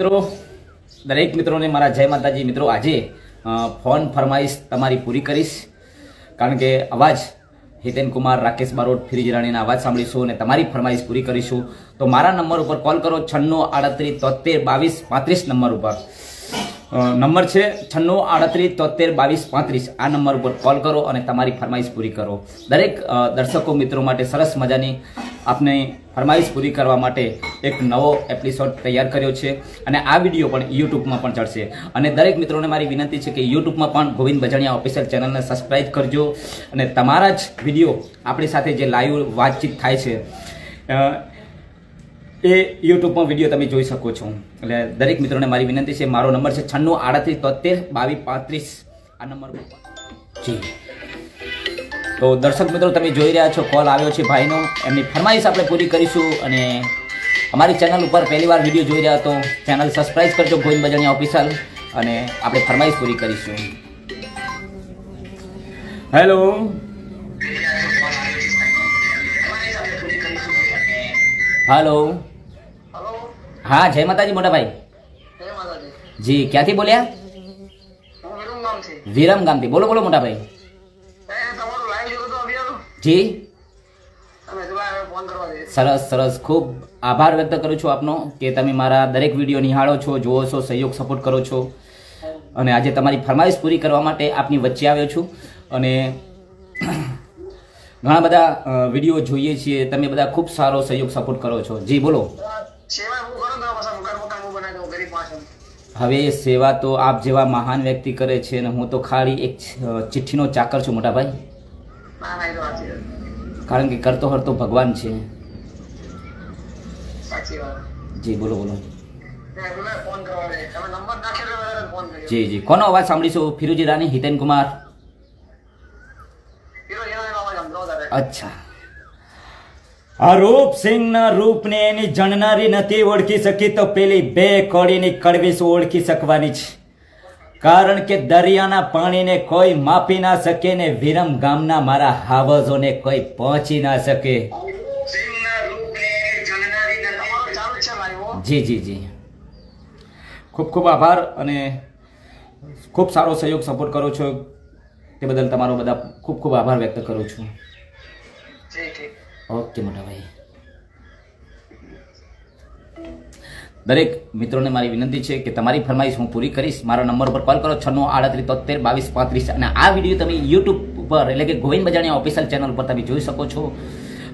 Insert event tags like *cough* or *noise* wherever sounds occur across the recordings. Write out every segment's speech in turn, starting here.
મિત્રો, દરેક મિત્રોને મારા જય માતાજી. મિત્રો, આજે ફોન ફરમાઈશ તમારી પૂરી કરીશ. કારણ કે અવાજ હિતેન કુમાર, રાકેશ બારોટ, ફિરીજ રાણીના અવાજ સાંભળીશું અને તમારી ફરમાઈશ પૂરી કરીશું. તો મારા નંબર ઉપર કોલ કરો, છન્નું આડત્રીસ તોતેર બાવીસ પાંત્રીસ નંબર ઉપર. નંબર છે છન્નું આડત્રીસ તોતેર બાવીસ પાંત્રીસ. આ નંબર ઉપર કોલ કરો અને તમારી ફરમાઈશ પૂરી કરો. દરેક દર્શકો મિત્રો માટે સરસ મજાની આપને ફરમાઈશ પૂરી કરવા માટે એક નવો એપિસોડ તૈયાર કર્યો છે અને આ વીડિયો પણ યુટ્યુબમાં પણ ચડશે અને દરેક મિત્રોને મારી વિનંતી છે કે યુટ્યુબમાં પણ ગોવિંદ ભજણિયા ઓફિશિયલ ચેનલને સબસ્ક્રાઈબ કરજો અને તમારા જ વીડિયો આપણી સાથે જે લાઈવ વાતચીત થાય છે એ યુટ્યુબમાં વીડિયો તમે જોઈ શકો છો. એટલે દરેક મિત્રોને મારી વિનંતી છે, મારો નંબર છે છન્નું આડત્રીસ તોતેર બાવીસ પાંત્રીસ. આ નંબર જી. તો દર્શક મિત્રો, તમે જોઈ રહ્યા છો, કોલ આવ્યો છે ભાઈનો. એમની ફરમાઈશ આપણે પૂરી કરીશું અને અમારી ચેનલ ઉપર પહેલી વાર વીડિયો જોઈ રહ્યા તો ચેનલ સબસ્ક્રાઈબ કરજો, ગોવિંદ બજાણી ઓફિશિયલ અને આપણે ફરમાઈશ પૂરી કરીશું. હાલો હલો હા જય માતાજી મોટા ભાઈ. જી ક્યાંથી બોલ્યા? વિરમ ગામથી. બોલો બોલો મોટા ભાઈ. જી. સરસ સરસ. ખૂબ આભાર વ્યક્ત કરું છું આપનો કે તમે મારા દરેક વીડિયો નિહાળો છો જુઓ છો સહયોગ સપોર્ટ કરો છો. અને આજે તમારી ફરમાઈશ પૂરી કરવા માટે આપની વચ્ચે આવ્યો છું. અને ઘણા બધા વીડિયો જોઈએ છીએ. તમે બધા ખૂબ સારો સહયોગ સપોર્ટ કરો છો. જી બોલો સેવા હું કરું તો પછી મકાન મકાન હું બનાવી દઉં ગરીબ માણસો હવે સેવા તો આપ જેવા મહાન વ્યક્તિ કરે છે અને હું તો ખાલી એક ચિઠ્ઠીનો ચાકર છું મોટા ભાઈ. ના ના એ તો સાચી વાત કારણ કે કરતો હરતો ભગવાન છે. જી બોલો બોલો. જી જી. કોનો અવાજ સાંભળીશું? ફિરોજી રાની હિતેન કુમાર. અચ્છા. આ રૂપ સિંહના રૂપને એની જણનારી નથી ઓળખી શકી તો પેલી બે કોળીની કડવીસ ઓળખી શકવાની છે. કારણ કે દરિયાના પાણીને કોઈ માપી ના શકે ને વિરમ ગામના મારા હાવજોને કોઈ પહોંચી ના શકે. સિંહના રૂપને જણનારી ન તમારો ચાલુ જ. જી જી જી. ખૂબ ખૂબ આભાર અને ખૂબ સારો સહયોગ સપોર્ટ કરો છો. તે બદલ તમારો બધા ખૂબ ખૂબ આભાર વ્યક્ત કરું છું. ઓકે, મોટા ભાઈ. દરેક મિત્રોને મારી વિનંતી છે કે તમારી ફરમાઈશ હું પૂરી કરીશ. મારા નંબર પર કોલ કરો, છન્નું આડત્રીસ તોતેર બાવીસ પાંત્રીસ. અને આ વીડિયો તમે યુટ્યુબ ઉપર, એટલે કે ગોવિંદ બજાણી ઓફિશિયલ ચેનલ પર તમે જોઈ શકો છો.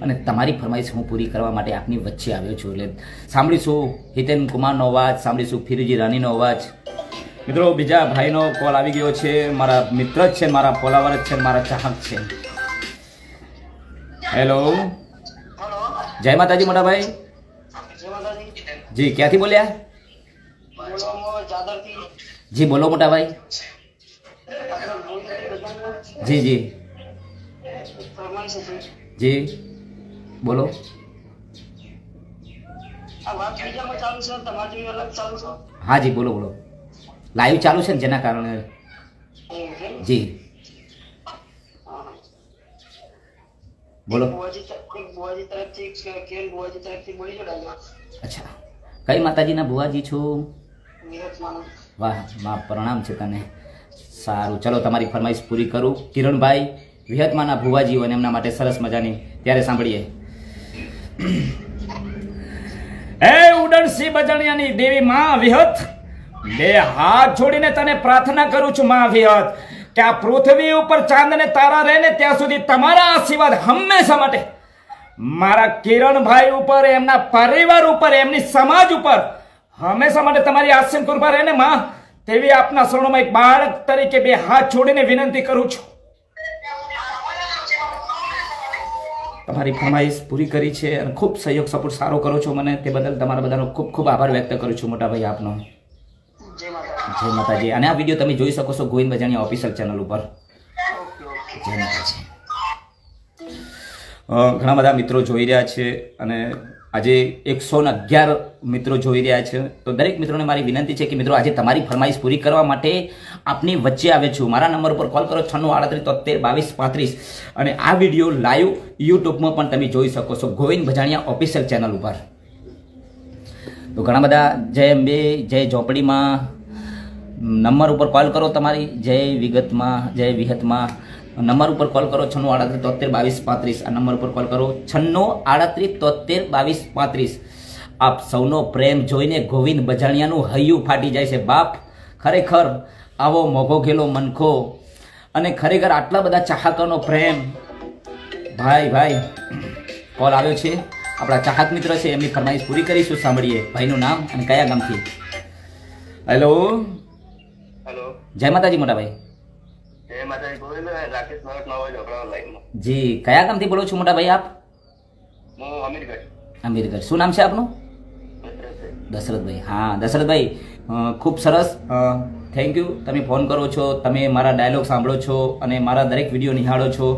અને તમારી ફરમાઈશ હું પૂરી કરવા માટે આપની વચ્ચે આવ્યો છું. એટલે સાંભળીશું હિતેન કુમારનો અવાજ, સાંભળીશું ફિરુજી રાનીનો અવાજ. મિત્રો, બીજા ભાઈનો કોલ આવી ગયો છે. મારા મિત્ર જ છે, મારા ફોલાવર જ છે, મારા ચાહક છે. હલો જય માતાજી, મોટા ભાઈ. જી, ક્યાંથી બોલ્યા? જી, બોલો, મોટા ભાઈ. જી જી. જી, બોલો. હા, જી, બોલો બોલો. લાઈવ ચાલુ છે ને જેના કારણે? જી બોલો બુઆજી તરફ- એક બુઆજી તરફથી કે- કેન બુઆજી તરફથી મળી જોડાયો અચ્છા. કઈ માતાજીના ભુવાજી છો? વાહમાં પ્રણામ છે તને. સારું. ચલો તમારી ફરમાઈશ પૂરી કરું. કિરણભાઈ વિહતમાના ભુવાજીઓ અને એમના માટે સરસ મજાની ત્યારે સાંભળીએ. એ ઉડણસિંહ બજણિયાની દેવી માં વિહત. બે હાથ જોડીને તને પ્રાર્થના કરું છું માં વિહત. કે આ પૃથ્વી ઉપર ચાંદ ને તારા રહે ને ત્યાં સુધી તમારા આશીર્વાદ હંમેશા માટે. મારા કિરણભાઈ ઉપર, એમના પરિવાર ઉપર, એમની સમાજ ઉપર હંમેશા માટે તમારી આશીમ કૃપા રહે ને માં. તેવી આપના શરણોમાં એક બાળક તરીકે બે હાથ છોડીને વિનંતી કરું છું. તમારી ફરમાઈશ પૂરી કરી છે અને ખૂબ સહયોગ, સપોર્ટ સારો કરો છો મને. તે બદલ તમારા બધાનો ખૂબ ખૂબ આભાર વ્યક્ત કરું છું મોટાભાઈ આપનો. જય માતાજી. અને આ વીડિયો તમે જોઈ શકો છો ગોવિંદ બજાણી ઓફિશિયલ ચેનલ ઉપર. જય માતાજી. ઘણા બધા મિત્રો જોઈ રહ્યા છે અને આજે એકસો ને અગિયાર મિત્રો જોઈ રહ્યા છે. તો દરેક મિત્રોને મારી વિનંતી છે કે મિત્રો આજે તમારી ફરમાઈશ પૂરી કરવા માટે આપની વચ્ચે આવે છું. મારા નંબર ઉપર કોલ કરો છન્નું આડત્રીસ તોતેર બાવીસ પાંત્રીસ. અને આ વીડિયો લાઈવ યુટ્યુબમાં પણ તમે જોઈ શકો છો ગોવિંદ ભજાણિયા ઓફિશિયલ ચેનલ ઉપર. તો ઘણા બધા જય અંબે, જય ઝોપડીમાં નંબર ઉપર કોલ કરો તમારી. જય વિગતમાં, જય વિહતમાં. નંબર ઉપર કોલ કરો છન્નું આડત્રીસ તોતેર બાવીસ પાંત્રીસ. આ નંબર ઉપર કોલ કરો છન્નું આડત્રીસ તોતેર બાવીસ પાંત્રીસ. આપ સૌનો પ્રેમ જોઈને ગોવિંદ બજાણિયાનું હૈયું ફાટી જાય છે. બાપ, ખરેખર આવો મોઘો ઘેલો મનખો. અને ખરેખર આટલા બધા ચાહકોનો પ્રેમ. ભાઈ ભાઈ, કોલ આવ્યો છે. આપણા ચાહક મિત્ર છે, એમની ફરમાઈશ પૂરી કરીશું. સાંભળીએ. ભાઈનું નામ અને કયા ગામથી? હેલો નવો માતાજી મોટાભાઈ. જી કયા ગામથી બોલો છો મોટા ભાઈ આપ? હું અમીરગઢ. અમીરગઢ. શું નામ છે આપનું? દશરથભાઈ. હા દશરથભાઈ ખૂબ સરસ. થેન્ક યુ તમે ફોન કરો છો તમે મારા ડાયલોગ સાંભળો છો અને મારા દરેક વીડિયો નિહાળો છો.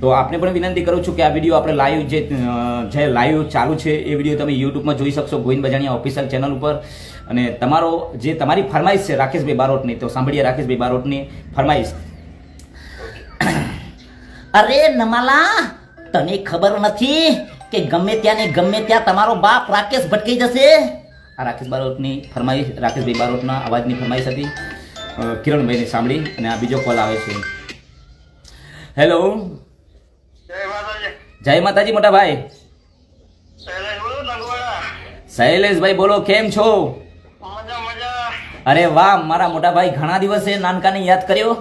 તો આપને પણ વિનંતી કરું છું કે આ વીડિયો આપણે લાઈવ જે જે લાઈવ ચાલુ છે એ વીડિયો તમે યુટ્યુબમાં જોઈ શકશો ગોવિંદ બજાણિયા ઓફિશિયલ ચેનલ ઉપર. અને તમારો જે તમારી ફરમાઈશ છે રાકેશભાઈ બારોટની તો સાંભળીએ રાકેશભાઈ બારોટની ફરમાઈશ. *coughs* અરે નમાલા તને ખબર નથી કે ગમે ત્યાં ને ગમે ત્યાં તમારો બાપ રાકેશ ભટકી જશે? આ રાકેશ બારોટની ફરમાઈશ રાકેશભાઈ બારોટના અવાજની ફરમાઈશ હતી. કિરણભાઈને સાંભળી અને આ બીજો કોલ આવે છે. હેલો જય માતાજી. જય માતાજી મોટા ભાઈ બોલો શૈલેષભાઈ બોલો કેમ છો? અરે વાહ, મારા મોટા ભાઈ ઘણા દિવસે નાનકાને યાદ કર્યો?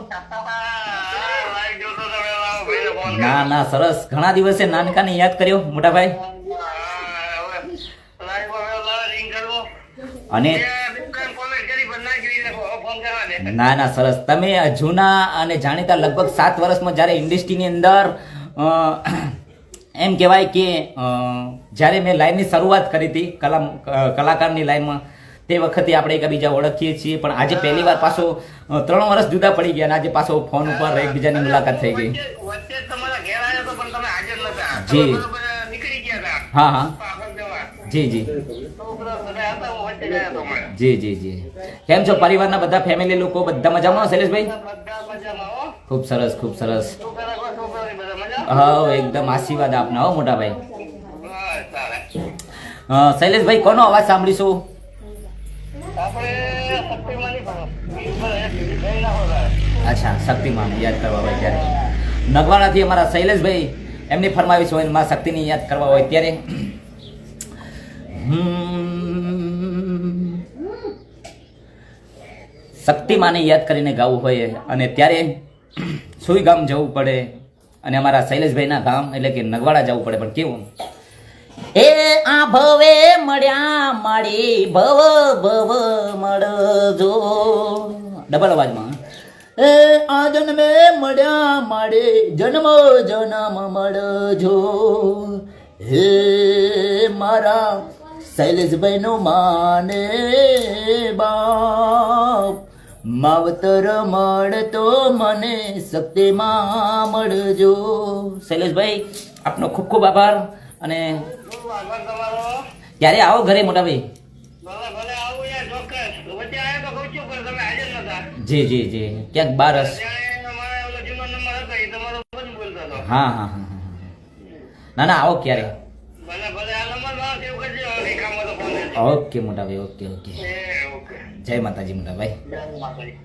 ના ના, સરસ. ઘણા દિવસે નાનકાને યાદ કર્યો, મોટા ભાઈ? અને ના ના, સરસ. તમે જૂના અને જાણીતા લગભગ સાત વર્ષમાં જ્યારે ઇન્ડસ્ટ્રીની અંદર એમ કહેવાય કે જ્યારે મેં લાઈનની શરૂઆત કરી હતી, કલા કલાકારની લાઈનમાં તે વખતે આપણે એકબીજા ઓળખીએ છીએ. પણ આજે પહેલી વાર પાછો ત્રણ વર્ષ જુદા પડી ગયા અને આજે પાછો ફોન ઉપર એકબીજાની મુલાકાત થઈ ગઈ. જી. હા હા. જી જી. જી જી જી. કેમ છો પરિવારના બધા ફેમિલી લોકો? બધા મજામાં? શૈલેષભાઈ? ખૂબ સરસ ખૂબ સરસ. હા એકદમ આશીર્વાદ આપના હો મોટા ભાઈ બસ ચાલે અ, શૈલેષભાઈ કોનો અવાજ સાંભળીશું આપણે શક્તિમાની પણ ના હોય અચ્છા, શક્તિમાન યાદ કરવા હોય ત્યારે. નગવાડાથી અમારા શૈલેષભાઈ એમની ફરમાવીશ હોયમાં શક્તિની યાદ કરવા હોય ત્યારે. શક્તિમાને યાદ કરીને ગાવું હોય અને ત્યારે સુઈ ગામ જવું પડે અને અમારા શૈલેષભાઈના ગામ એટલે કે નગવાડા જવું પડે. પણ કેવું? એ આ ભવે મળ્યા માડી ભવ ભવ, મળજો. ડબલ અવાજમાં એ આ જન્મે મળ્યા માડે જન્મ જન્મ મળજો. હે મારા શૈલેષભાઈ નો માને બાપ માવતર મળતો મને શક્તિમાં મળજો. શૈલેષભાઈ આપનો ખૂબ ખૂબ આભાર અને ક્યારે આવો ઘરે મોટા જી જી જી. ક્યાંક બાર હા હા હા. ના ના, આવો ક્યારે. ઓકે, મોટા ભાઈ, ઓકે ઓકે. જય માતાજી, મોટા ભાઈ.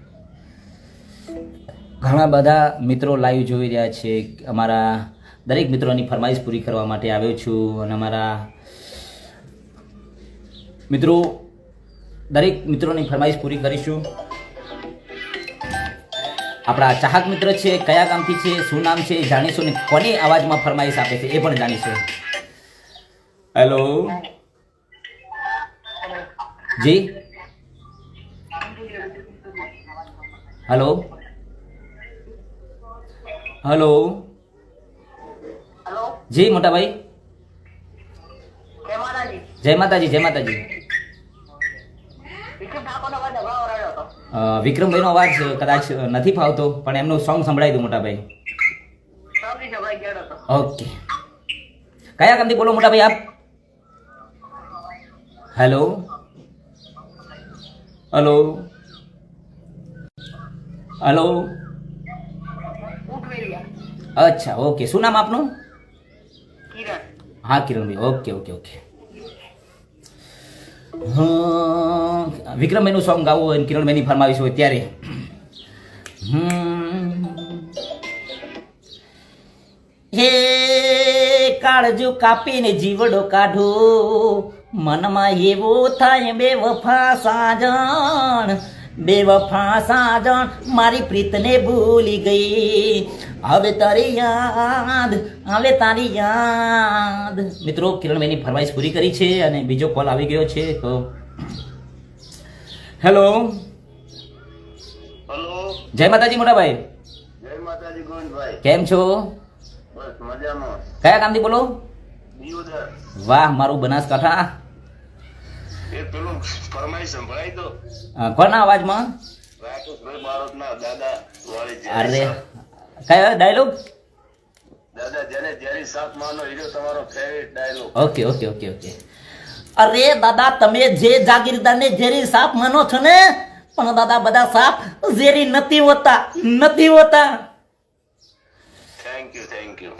ઘણા બધા મિત્રો લાઈવ જોઈ રહ્યા છે. અમારા દરેક મિત્રોની ફરમાઈશ પૂરી કરવા માટે આવ્યો છું અને અમારા મિત્રો, દરેક મિત્રોની ફરમાઈશ પૂરી કરીશું. આપણા ચાહક મિત્ર છે કયા ગામથી છે શું નામ છે એ જાણીશું ને કોની અવાજમાં ફરમાઈશ આપે છે એ પણ જાણીશું. હેલો જી? હલો હલો જી મોટાભાઈ? જય માતાજી. જય માતાજી જય માતાજી વિક્રમ ઠાકોરનો કદાચ ભાવ રહ્યો હતો અ, વિક્રમભાઈનો અવાજ કદાચ નથી ફાવતો પણ એમનું સોંગ સંભળાઈ દઉં મોટાભાઈ. ઓકે. કયા કામથી બોલો મોટાભાઈ આપ? હેલો હલો હલો અચ્છા ઓકે. શું નામ આપનું? હા Kiranbhai. Okay okay okay. વિક્રમભાઈનું song ગાવું હોય કિરણભાઈની ફરમાવીશ હોય ત્યારે. હે, કાળજો કાપીને જીવડો કાઢો. મનમાં એવો થાય બે વફા સાજણ. બે વફા સાજણ, મારી પ્રીતને ભૂલી ગઈ. હવે તારી યાદ હવે તારી યાદ. મિત્રો કિરણભાઈની ફરમાઈશ પૂરી કરી છે અને બીજો કોલ આવી ગયો છે તો હેલો હેલો જય માતાજી મોટાભાઈ. જય માતાજી ગોવિંદભાઈ. કેમ છો? બસ મજામાં. કયા કામથી બોલો? વાહ મારું બનાસકાંઠા. એ પેલું ફરમાઈશ સંભળાય તો. કોના અવાજમાં? અરે કયો ડાયલોગ દાદા જેને જેની સાથ માનો હીરો તમારો favourite dialogue okay okay okay okay અરે દાદા તમે જે જાગીરદારને ઝેરી સાપ માનો છો ને પણ દાદા બધા સાપ ઝેરી નથી હોતા નથી હોતા. થેન્ક યુ થેન્ક યુ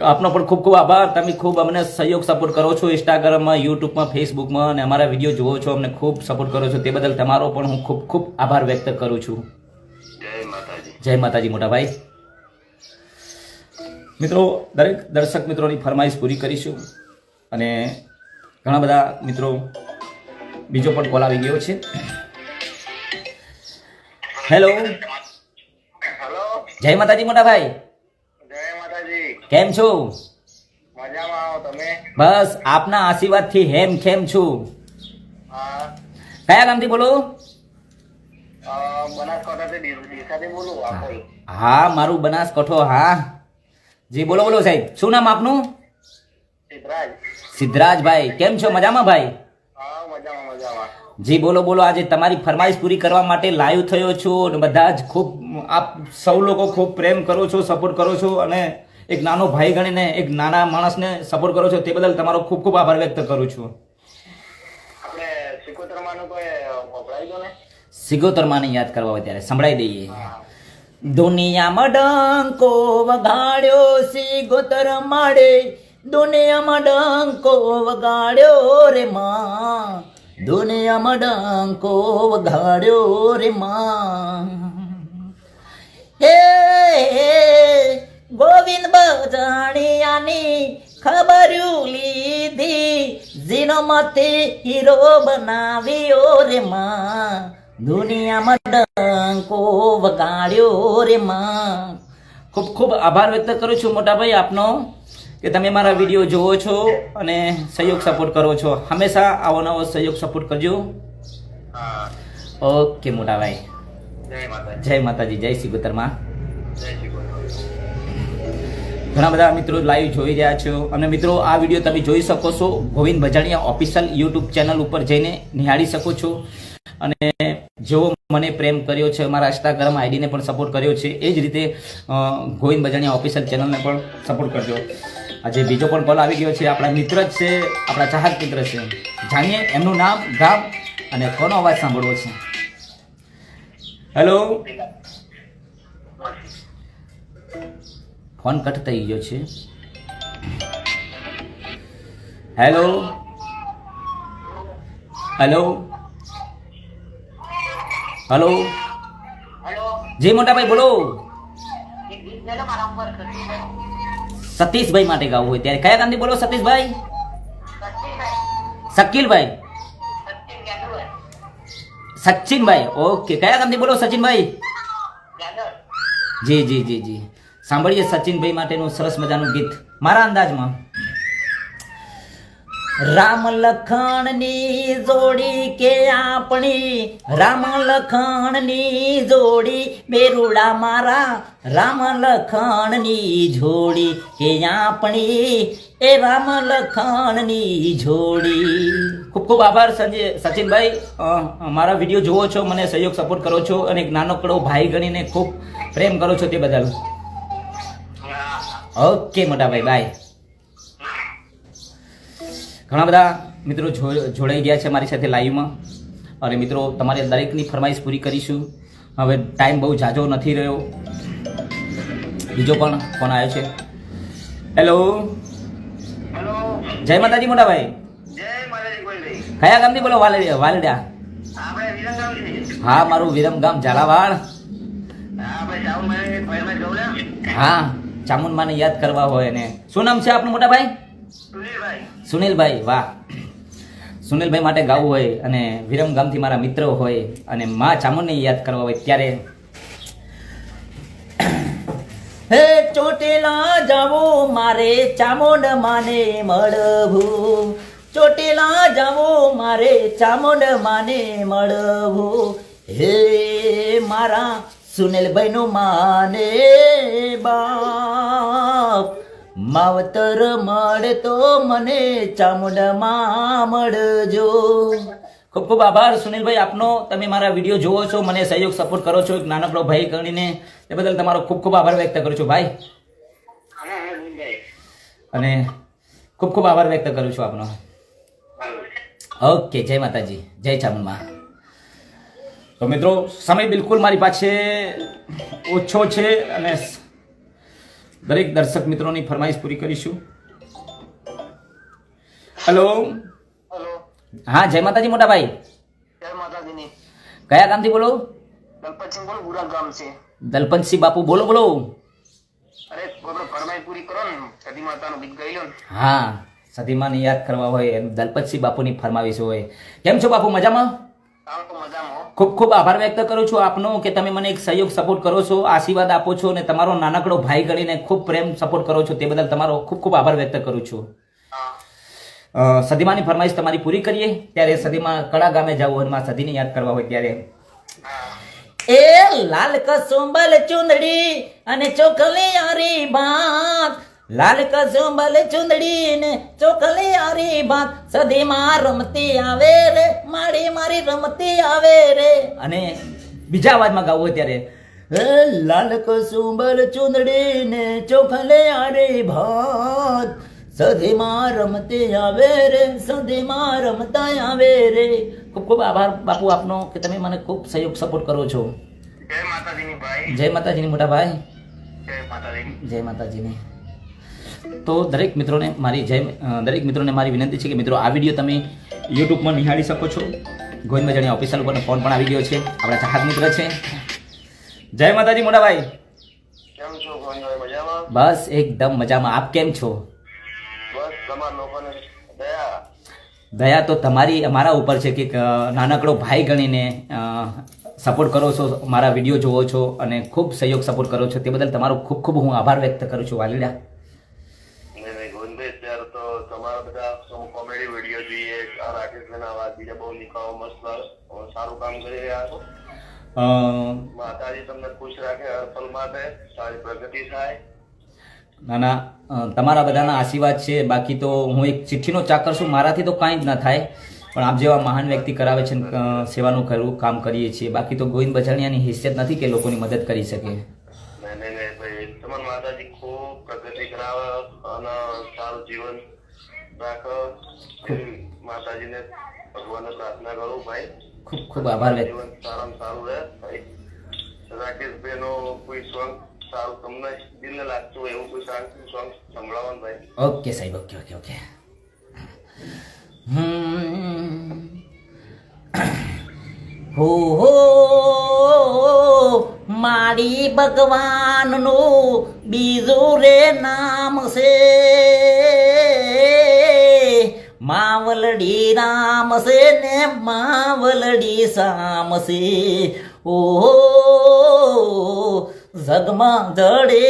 આપનો પણ ખૂબ ખૂબ આભાર. તમે ખૂબ અમને સહયોગ સપોર્ટ કરો છો ઇન્સ્ટાગ્રામમાં યુટ્યુબમાં ફેસબુકમાં અને અમારા વીડિયો જુઓ છો અમને ખૂબ સપોર્ટ કરો છો. તે બદલ તમારો પણ હું ખૂબ ખૂબ આભાર વ્યક્ત કરું છું. જય માતાજી મોટાભાઈ મિત્રો દરેક દર્શક મિત્રોની ફરમાઈશ પૂરી કરીશું અને ઘણા બધા મિત્રો બીજો પણ કોલ આવી ગયો છે. હેલો જય માતાજી મોટાભાઈ કેમ છો? બસ આપના આશીર્વાદથી હેમ ખેમ છું. કયા ગામથી બોલો? હા. મારું બનાસકાંઠો હા. જી બોલો બોલો સાહેબ. શું નામ આપનું? સિદ્ધરાજ. સિદ્ધરાજભાઈ. કેમ છો? મજામાં ભાઈ? જી બોલો બોલો. આજે તમારી ફરમાઈશ પૂરી કરવા માટે લાઈવ થયો છું અને બધા જ ખૂબ આપ સૌ લોકો ખૂબ પ્રેમ કરો છો સપોર્ટ કરો છો અને એક નાનો ભાઈ ગણીને એક નાના માણસને સપોર્ટ કરો છો તે બદલ તમારો ખૂબ ખૂબ આભાર વ્યક્ત કરું છું. આપણે સિકોતરમાનું કોઈ વપરાય ગયો ને સિગોતર માને યાદ કરવા હોય ત્યારે સંભળાઈ દઈએ. દુનિયામાં ડંકો વગાડ્યો સિગોતર માડે દુનિયામાં ડંકો વગાડ્યો રે માં. દુનિયામાં ડંકો વગાડ્યો રે માં. હે ગોવિંદ બજાણિયાની ખબર્યું લીધી. જીનો મતે હીરો બનાવ્યો રે માં. દુનિયામાં ડંકો વગાડ્યો રે માં. ખૂબ ખૂબ આભાર વ્યક્ત કરું છું મોટાભાઈ આપનો કે તમે મારા વીડિયો જુઓ છો અને સહયોગ સપોર્ટ કરો છો. હંમેશા આવો નવો સહયોગ સપોર્ટ કરજો. ઓકે મોટાભાઈ. જય માતાજી. જય માતાજી જય શ્રી ગુતરમાં ઘણા બધા મિત્રો લાઈવ જોઈ રહ્યા છો. અને મિત્રો આ વીડિયો તમે જોઈ શકો છો. Govind Bhajaniya official YouTube channel ઉપર જઈને નિહાળી શકો છો. અને જેઓ મને પ્રેમ કર્યો છે, મારા ઇન્સ્ટાગ્રામ આઈડીને પણ સપોર્ટ કર્યો છે, એ જ રીતે ગોવિંદ બજાણીયા ઓફિશિયલ ચેનલને પણ સપોર્ટ કરજો. આજે બીજો પણ કોલ આવી ગયો છે, આપણા મિત્ર જ છે, આપણા ચાહક મિત્ર છે. જાણીએ એમનું નામ, ગામ અને કોનો અવાજ સાંભળવો છે. હેલો ફોન કટ થઈ ગયો છે. Hello hello hello. જી મોટાભાઈ બોલો. સતીશભાઈ માટે ગાવું હોય ત્યારે. કયા ગામથી બોલો સતીશભાઈ? શકીલભાઈ સચિનભાઈ ઓકે. કયા ગામથી બોલો સચિનભાઈ? જી જી જી જી. સાંભળીએ સચિનભાઈ માટેનું સરસ મજાનું ગીત. મારા અંદાજમાં. રામ લખણની જોડી કે આપણી? રામ લખણની જોડી બેરુડા મારા. રામ લખણની જોડી કે આપણી? એ રામ લખણની જોડી. ખૂબ ખૂબ આભાર સંજય સચિનભાઈ. મારા વીડિયો જુઓ છો મને સહયોગ સપોર્ટ કરો છો અને એક નાનકડો ભાઈ ગણીને ખૂબ પ્રેમ કરો છો તે બદલ. ઓકે મોટાભાઈ બાય ઘણા બધા મિત્રો જોડાઈ ગયા છે મારી સાથે લાઈવમાં અને મિત્રો તમારે દરેકની ફરમાઈશ પૂરી કરીશું. હવે ટાઈમ બહુ જાજો નથી રહ્યો. બીજો પણ ફોન આવ્યો છે. હેલો જય માતાજી મોટાભાઈ. ભાઈ કયા ગામથી બોલો વાલડિયા વાલડિયા હા મારું વિરમ ગામ ઝાલાવાડ. હા ચામુંડમાને યાદ કરવા હોય ને. શું નામ છે આપનું મોટા ભાઈ સુનિલભાઈ, વાહ. સુનિલભાઈ માટે ગાવું હોય અને વિરમ ગામથી મારા મિત્રો હોય અને મા ચામુંડને યાદ કરવા હોય ત્યારે. હે ચોટીલા જાવો મારે ચામુંડ માને મળવું. ચોટીલા જાવો મારે ચામુંડ માને મળવું. હે મારા સુનિલભાઈનું માને બાપ. માવતર મળે તો મને ચામડામાં મળજો ખૂબ ખૂબ આભાર સુનિલભાઈ, આપનો. તમે મારા વીડિયો જોવો છો, મને સહયોગ સપોર્ટ કરો છો, એક નાનકડો ભાઈ ગણીને. એ બદલ તમારો ખૂબ ખૂબ આભાર વ્યક્ત કરું છું. ભાઈ? અને ખૂબ ખૂબ આભાર વ્યક્ત કરું છું આપનો. ઓકે, જય માતાજી. જય ચામુંડમાં તો મિત્રો, સમય બિલકુલ મારી પાસે ઓછો છે અને દરેક દર્શક મિત્રોની ફરમાઈશ પૂરી કરીશું. હેલો હા જય માતાજી મોટા ભાઈ જય માતાજીની. કયા ગામથી બોલો? દલપતસિંહ બોલ બુરા ગામ છે. દલપતસિંહ બાપુ બોલો બોલો. અરે આપણે ફરમાઈ પૂરી કરો ને. સતી માતાનું ગીત ગાઈ લો હા સતીમાને યાદ કરવા હોય દલપતસિંહ બાપુની ફરમાવીશ હોય. કેમ છો બાપુ મજામાં. ખૂબ ખૂબ આભાર વ્યક્ત કરું છું આપનો કે તમે મને એક સહયોગ સપોર્ટ કરો છો, આશીર્વાદ આપો છો અને તમારો નાનકડો ભાઈ ગણીને ખૂબ પ્રેમ સપોર્ટ કરો છો તે બદલ તમારો ખૂબ ખૂબ આભાર વ્યક્ત કરું છું. સદીમાની ફરમાઈશ તમારી પૂરી કરીએ, ત્યારે સદીમાં કડા ગામે જવું હોયમાં સદીને યાદ કરવા હોય ત્યારે. એ લાલ કસુંબલ ચુંદડી અને ચોકલિયારી ભાત લાલ કસુંબલ ચુંદડી ને આરી ભાત સદીમાં રમતી આવે રે મારી મારી રમતી આવે રે. અને બીજા અવાજમાં ગાવું હોય ત્યારે લાલ કસુંબલ ચુંદડી ને આરી ભાત સદીમાં રમતી આવે રે સદીમાં રમતા આવે રે. ખૂબ ખૂબ આભાર બાપુ આપનો કે તમે મને ખૂબ સહયોગ સપોર્ટ કરો છો. જય માતાજીની ભાઈ. જય માતાજીની મોટા ભાઈ. જય માતાજીની. જય માતાજીની. તો દરેક મિત્રોને મારી જય દરેક મિત્રોને મારી વિનંતી છે કે મિત્રો આ વીડિયો તમે યુટ્યુબમાં નિહાળી શકો છો. ગોવિંદ મજાણી ઓફિશિયલ ઉપર ફોન પણ આવી ગયો છે. આપણા ચાહક મિત્ર છે. જય માતાજી મોટા ભાઈ કેમ છો ગોવિંદભાઈ? મજામાં? બસ એકદમ મજામાં. આપ કેમ છો? દયા. તો તમારી અમારા ઉપર છે કે નાનકડો ભાઈ ગણીને સપોર્ટ કરો છો મારા વીડિયો જોવો છો અને ખૂબ સહયોગ સપોર્ટ કરો છો. તે બદલ તમારો ખૂબ ખૂબ હું આભાર વ્યક્ત કરું છું વાલીડા નહીં નહીં ગોવિંદભાઈ અત્યારે તો તમારા બધા કોમેડી વીડિયો જોઈએ આ રાકેશભાઈના અવાજ બીજા બહુ નીકળો મસ્ત અ, સારું કામ કરી રહ્યા છો? માતાજી તમને ખુશ રાખે હર પલ માટે સારી પ્રગતિ થાય. ના ના તમારા બધાના આશીર્વાદ છે. બાકી તો હું એક ચિઠ્ઠીનો ચાકર છું. મારાથી તો કાંઈ જ ના થાય. પણ આપ જેવા મહાન વ્યક્તિ કરાવે છે સેવાનું ખરું કામ કરીએ છીએ. બાકી તો ગોવિંદ બજાણિયાની હિસ્સેત નથી કે લોકોની મદદ કરી શકે. તમારા માતાજી ખૂબ પ્રગતિ કરાવે અને સારું જીવન રાખે. માતાજીને ભગવાનને પ્રાર્થના કરું ભાઈ. ખૂબ ખૂબ આભાર વ્યક્ત. સારામાં સારું રહે. ભાઈ રાકેશભાઈનો કોઈ સોંગ સારું તમને દિલને લાગતું હોય એવું કોઈ સારું સોંગ સંભળાવવાનું ભાઈ. ઓકે સાહેબ ઓકે ઓકે ઓકે. હો હો મારી ભગવાનનું બીજું રે નામ છે. માવલડી રામ છે ને માવલડી સામ છે ઓહો જગમાં જડે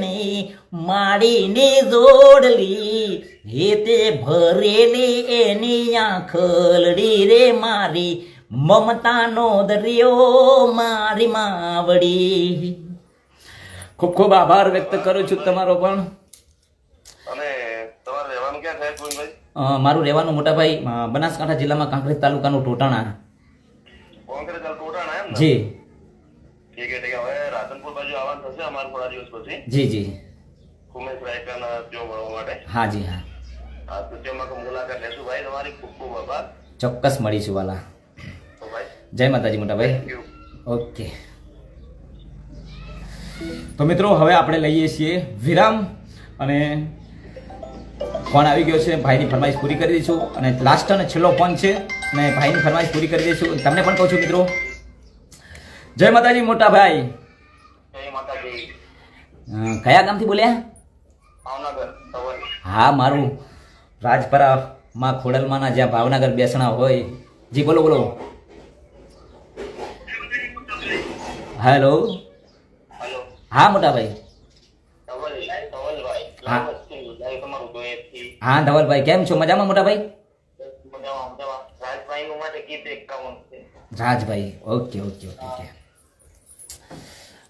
ની માડીની જોડલી હેતે ભરેલી એની આંખલડી રે મારી મમતાનો દરિયો મારી માવડી ખૂબ ખૂબ આભાર વ્યક્ત કરું છું તમારો પણ અને તમારે રહેવાનું ક્યાં થાય ગોવિંદભાઈ અ, મારું રહેવાનું મોટાભાઈ બનાસકાંઠા જિલ્લામાં કાંકરેજ તાલુકાનું ટોટાણા. જી. ઠીક ઠીક હવે રાધનપુર બાજુ આવવાનું થશે અમારે થોડા દિવસ જી જી. હા જી હા. ચોક્કસ મળીશું વાલા. તો ભાઈ. જય માતાજી મોટાભાઈ. ઓકે. તો મિત્રો હવે આપણે લઈએ છીએ વિરામ અને ફોન આવી ગયો છે ભાઈની ફરમાઈશ પૂરી કરી દઈશું. અને લાસ્ટ અને છેલ્લો ફોન છે અને ભાઈની ફરમાઈશ પૂરી કરી દઈશું. તમને પણ કહું છું મિત્રો. જય માતાજી મોટા ભાઈ. કયા ગામથી બોલ્યા? હા મારું. રાજપરા માં ખોડલમાંના જ્યાં ભાવનગર બેસણા હોય. જી બોલો બોલો. હેલો. હા મોટા ભાઈ. હા. લાલચંદ લાઈવ તમારું જોઈએ છે હા ધવલભાઈ કેમ છો? મજામાં મોટા ભાઈ? Rajbhai okay okay okay okay.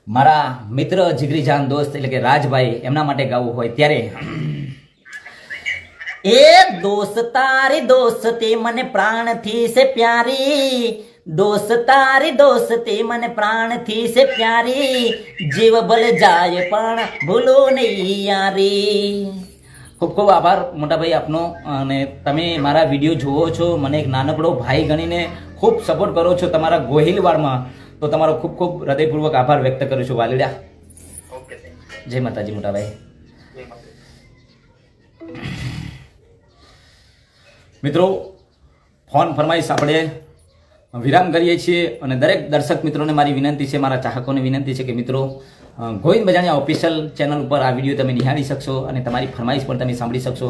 મારા મિત્ર જીગરી જાન દોસ્ત એટલે કે રાજભાઈ એમના માટે ગાવું હોય ત્યારે એ દોસ્ત તારી દોસ્તી મને પ્રાણથી છે પ્યારી. દોસ્ત તારી દોસ્તી મને પ્રાણથી છે પ્યારી. જીવ ભલે જાય પણ ભૂલો નહીં યારી. ખૂબ ખૂબ આભાર મોટાભાઈ આપનો. અને તમે મારા વીડિયો જુઓ છો મને એક નાનકડો ભાઈ ગણીને ખૂબ સપોર્ટ કરો છો તમારા ગોહિલવાડમાં. તો તમારો ખૂબ ખૂબ હૃદયપૂર્વક આભાર વ્યક્ત કરું છું વાલીડા. જય માતાજી મોટાભાઈ. મિત્રો ફોન ફરમાઈશ આપણે વિરામ કરીએ છીએ અને દરેક દર્શક મિત્રોને મારી વિનંતી છે મારા ચાહકોને વિનંતી છે કે મિત્રો ગોવિંદ બજાણિયા ઓફિશિયલ ચેનલ ઉપર આ વીડિયો તમે નિહાળી શકશો અને તમારી ફરમાઈશ પણ તમે સાંભળી શકશો.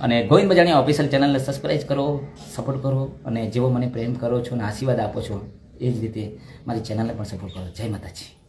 અને ગોવિંદ બજાણિયા ઓફિશિયલ ચેનલને સબસ્ક્રાઈબ કરો સપોર્ટ કરો અને જેવો મને પ્રેમ કરો છો અને આશીર્વાદ આપો છો, એ જ રીતે મારી ચેનલને પણ સપોર્ટ કરો. જય માતાજી.